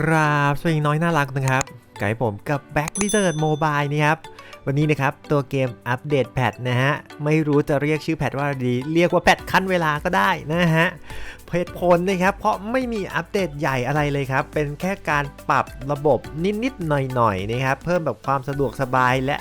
กราบสวัสดีน้อยน่ารักนะครับไก่ผมกับ Back d e s e r t Mobile นี่ครับ วันนี้นะครับ ตัวเกมอัปเดตแพทนะฮะ ไม่รู้จะเรียกชื่อแพทว่าดี เรียกว่าแพทขั้นเวลาก็ได้นะฮะเหตุผลนะครับ เพราะไม่มีอัปเดตใหญ่อะไรเลยครับ เป็นแค่การปรับระบบนิด ๆ หน่อย ๆ นะครับ เพิ่มแบบความสะดวกสบายและ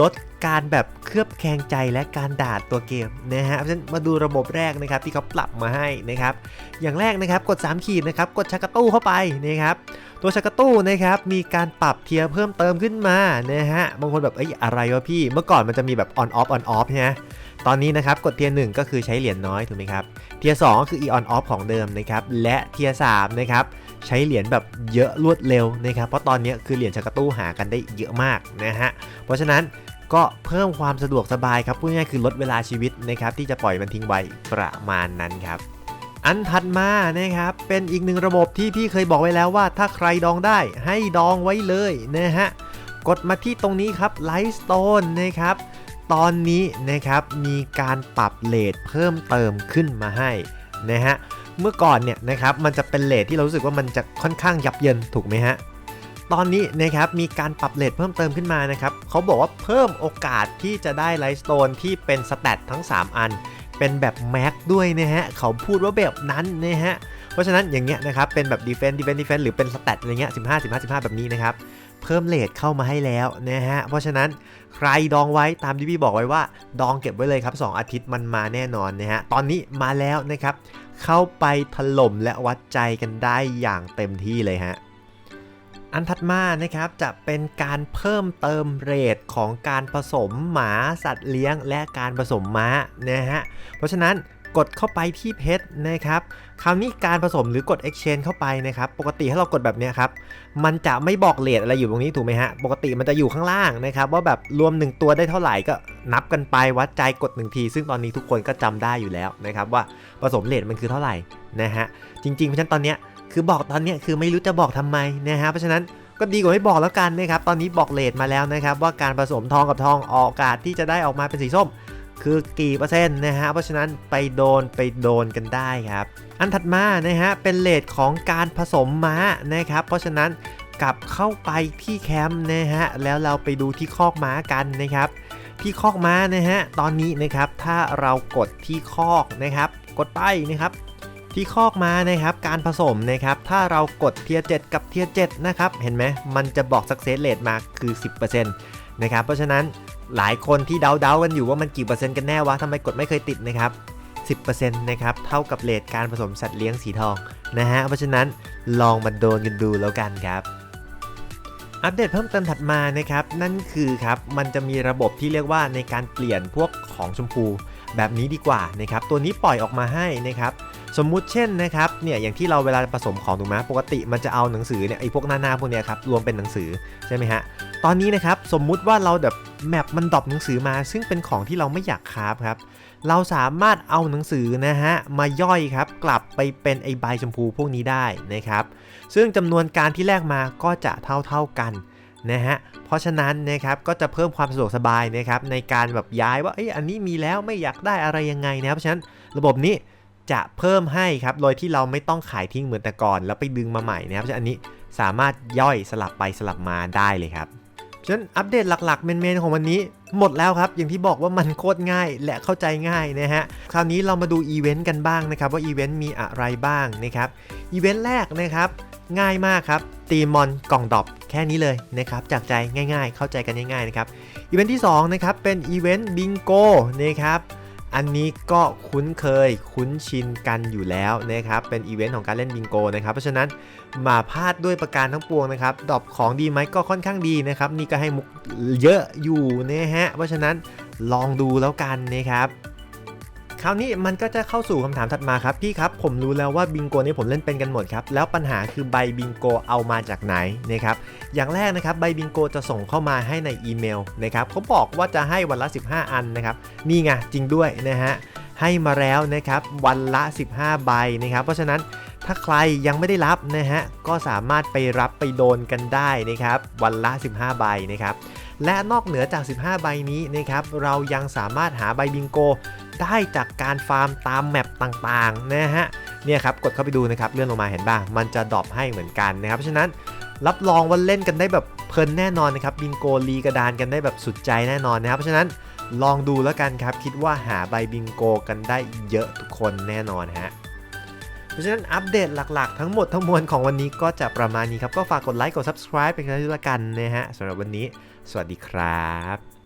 ลดการแบบเคลือบแคลงใจและการด่าตัวเกมนะฮะเพราะฉะนั้นมาดูระบบแรกนะครับที่เขาปรับมาให้นะครับอย่างแรกนะครับกด 3 ขีดนะครับกดชักกระตู้เข้าไปนะครับตัวชักกระตู้นะครับมีการปรับเทียร์เพิ่มเติมขึ้นมานะฮะบางคนแบบเอ้ยอะไรวะพี่ เมื่อก่อนมันจะมีแบบ on off on off ใช่ไหม ตอนนี้นะครับกดเทียร์หนึ่งก็คือใช้เหรียญน้อยถูกไหมครับ เทียร์สก็คือ e on off ของเดิมนะครับและเทียร์สามนะครับใช้เหรียญแบบเยอะรวดเร็วนะครับเพราะตอนนี้คือเหรียญชักกระตู้หากันได้เยอะมากนะฮะเพราะฉะนั้นก็เพิ่มความสะดวกสบายครับพูดง่ายๆคือลดเวลาชีวิตนะครับที่จะปล่อยมันทิ้งไว้ประมาณนั้นครับอันถัดมานะครับเป็นอีกหนึ่งระบบที่พี่เคยบอกไว้แล้วว่า ถ้าใครดองได้ให้ดองไว้เลยนะฮะกดมาที่ตรงนี้ครับไลท์สโตนนะครับ ตอนนี้นะครับมีการปรับเลทเพิ่มเติมขึ้นมาให้นะฮะเมื่อก่อนเนี่ยนะครับมันจะเป็นเลทที่เรารู้สึกว่ามันจะค่อนข้างยับเยินถูกไหมฮะตอนนี้นะครับมีการปรับเลทเพิ่มเติมขึ้นมานะครับเขาบอกว่าเพิ่มโอกาสที่จะได้ไลท์สโตนที่เป็นสแตททั้ง 3 อัน เป็นแบบแม็กด้วยนะฮะเขาพูดว่าแบบนั้นนะฮะเพราะฉะนั้นอย่างเงี้ยนะครับเป็นแบบดีเฟนต์ดีเฟนต์ดีเฟนต์หรือเป็นสแตทอะไรเงี้ย15 15 15 แบบนี้นะครับ เพิ่มเลทเข้ามาให้แล้วนะฮะ เพราะฉะนั้นใครดองไว้ตามที่พี่บอกไว้ว่า ดองเก็บไว้เลยครับ 2 อาทิตย์มันมาแน่นอนนะฮะ ตอนนี้มาแล้วนะครับ เข้าไปถล่มและวัดใจกันได้อย่างเต็มที่เลยฮะอันถัดมานะครับจะเป็นการเพิ่มเติมเรทของการผสมหมาสัตว์เลี้ยง และการผสมม้านะฮะเพราะฉะนั้น กดเข้าไปที่เพชรนะครับคราวนี้การผสมหรือกด exchange เข้าไปนะครับ ปกติถ้าเรากดแบบนี้ครับ มันจะไม่บอกเลทอะไรอยู่ตรงนี้ถูกไหมฮะ ปกติมันจะอยู่ข้างล่างนะครับ ว่าแบบรวม 1 ตัวได้เท่าไหร่ก็นับกันไปวัดใจกด1ทีซึ่งตอนนี้ทุกคนก็จำได้อยู่แล้วนะครับ ว่าผสมเลทมันคือเท่าไหร่นะฮะจริงๆเพราะฉะนั้นตอนเนี้ยคือบอกตอนเนี้ยคือไม่รู้จะบอกทำไมนะฮะเพราะฉะนั้นก็ดีกว่าไม่บอกแล้วกันนะครับ ตอนนี้บอกเลทมาแล้วนะครับ ว่าการผสมทองกับทองโอกาสที่จะได้ออกมาเป็นสีส้ม คือกี่เปอร์เซ็นต์นะฮะเพราะฉะนั้นไปโดนไปโดนกันได้ครับ อันถัดมานะฮะเป็นเลทของการผสมม้านะครับเพราะฉะนั้นกลับเข้าไปที่แคมป์นะฮะแล้วเราไปดูที่คอกม้ากันนะครับ ที่คอกม้านะฮะตอนนี้นะครับถ้าเรากดที่คอกนะครับ กดไปนะครับที่คอกมานะครับการผสมนะครับถ้าเรากดเทียร์7กับเทียร์7นะครับเห็นไหมมันจะบอก success rate มาคือ 10%นะครับเพราะฉะนั้น หลายคนที่เดาๆกันอยู่ว่ามันกี่เปอร์เซ็นต์กันแน่วะทำไมกดไม่เคยติดนะครับ10%นะครับเท่ากับเลทการผสมสัตว์เลี้ยงสีทองนะฮะเพราะฉะนั้นลองมาโดนกันดูแล้วกันครับอัปเดตเพิ่มเติมถัดมานะครับนั่นคือครับมันจะมีระบบที่เรียกว่าในการเปลี่ยนพวกของชมพู แบบนี้ดีกว่านะครับตัวนี้ปล่อยออกมาให้นะครับ สมมุติเช่นนะครับเนี่ยอย่างที่เราเวลาผสมของถูกไหมปกติมันจะเอาหนังสือเนี่ยไอ้พวกหน้าๆพวกเนี้ยครับรวมเป็นหนังสือใช่ไหมฮะตอนนี้นะครับสมมุติว่าเราแบบแมปมันดรอปหนังสือมา ซึ่งเป็นของที่เราไม่อยากคาฟครับเราสามารถเอาหนังสือนะฮะมาย่อยครับกลับไปเป็นไอใบชมพูพวกนี้ได้นะครับซึ่งจำนวนการที่แลกมาก็จะเท่าๆกันนะฮะเพราะฉะนั้นนะครับก็จะเพิ่มความสะดวกสบายนะครับในการแบบย้ายว่าเอ้ยอันนี้มีแล้วไม่อยากได้อะไรยังไงนะครับเพราะฉะนั้นระบบนี้ จะเพิ่มให้ครับ โดยที่เราไม่ต้องขายทิ้งเหมือนแต่ก่อน แล้วไปดึงมาใหม่นะครับฉะนั้นอันนี้สามารถย่อยสลับไปสลับมาได้เลยครับฉะนั้นอัปเดตหลักๆเมนๆของวันนี้หมดแล้วครับ อย่างที่บอกว่ามันโคตรง่ายและเข้าใจง่ายนะฮะ คราวนี้เรามาดูอีเวนต์กันบ้างนะครับ ว่าอีเวนต์มีอะไรบ้างนะครับ อีเวนต์แรกนะครับ ง่ายมากครับ ตีมอนกล่องดอบแค่นี้เลยนะครับ จากใจง่ายๆ เข้าใจกันง่ายๆนะครับ อีเวนต์ที่2นะครับ เป็นอีเวนต์บิงโกนะครับ อันนี้ก็คุ้นเคยคุ้นชินกันอยู่แล้วนะครับ เป็นอีเวนต์ของการเล่นบิงโกนะครับ เพราะฉะนั้นมาพลาดด้วยประการทั้งปวงนะครับ ดอบของดีไหมก็ค่อนข้างดีนะครับ นี่ก็ให้มุกเยอะอยู่นะฮะ เพราะฉะนั้นลองดูแล้วกันนะครับ คราวนี้มันก็จะเข้าสู่คำถามถัดมาครับพี่ครับผมรู้แล้วว่าบิงโกนี่ผมเล่นเป็นกันหมดครับแล้วปัญหาคือใบบิงโกเอามาจากไหนนะครับอย่างแรกนะครับใบบิงโกจะส่งเข้ามาให้ในอีเมลนะครับเขาบอกว่าจะให้วันละ 15 อันนะครับนี่ไงจริงด้วยนะฮะให้มาแล้วนะครับวันละ 15 ใบนะครับเพราะฉะนั้นถ้าใครยังไม่ได้รับนะฮะก็สามารถไปรับไปโดนกันได้นะครับวันละ 15 ใบนะครับและนอกเหนือจาก 15 ใบนี้นะครับเรายังสามารถหาใบบิงโก ได้จากการฟาร์มตามแมปต่างๆนะฮะเนี่ยครับกดเข้าไปดูนะครับเลื่อนลงมาเห็นบ้างมันจะดรอปให้เหมือนกันนะครับเพราะฉะนั้นรับรองว่าเล่นกันได้แบบเพลินแน่นอนนะครับบิงโกลีกระดานกันได้แบบสุดใจแน่นอนนะครับเพราะฉะนั้นลองดูแล้วกันครับคิดว่าหาใบบิงโกกันได้เยอะทุกคนแน่นอนฮะเพราะฉะนั้นอัปเดตหลักๆ ทั้งหมดทั้งมวลของวันนี้ก็จะประมาณนี้ครับ ก็ฝากกดไลค์กด subscribe เป็นกันด้วยละกันนะฮะสำหรับวันนี้ สวัสดีครับ